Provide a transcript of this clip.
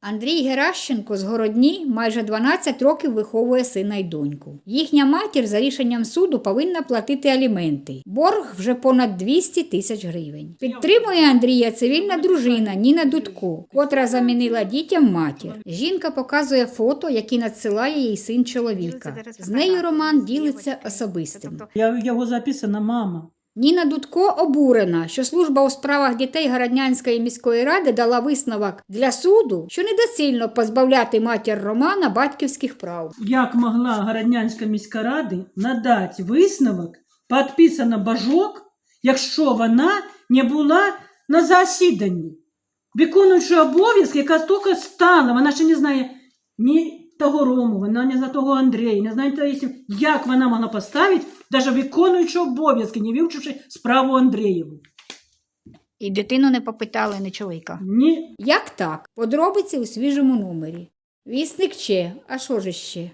Андрій Геращенко з Городні майже 12 років виховує сина й доньку. Їхня матір за рішенням суду повинна платити аліменти. Борг вже понад 200 тисяч гривень. Підтримує Андрія цивільна дружина Ніна Дудко, котра замінила дітям матір. Жінка показує фото, які надсилає їй син чоловіка. З нею Роман ділиться особистим. Я його записана мама. Ніна Дудко обурена, що служба у справах дітей Городнянської міської ради дала висновок для суду, що недоцільно позбавляти матір Романа батьківських прав. Як могла Городнянська міська рада надати висновок, підписано бажок, якщо вона не була на засіданні, виконуючи обов'язки, яка тільки стала, вона ще не знає ні того Рому, вона не знає того Андрія, не знає того, як вона могла поставити, навіть виконуючи обов'язки, не вивчивши справу Андрієву. І дитину не попитали ні чоловіка. Ні, Як так? Подробиці у свіжому номері. Вісник Че, а що ж ще?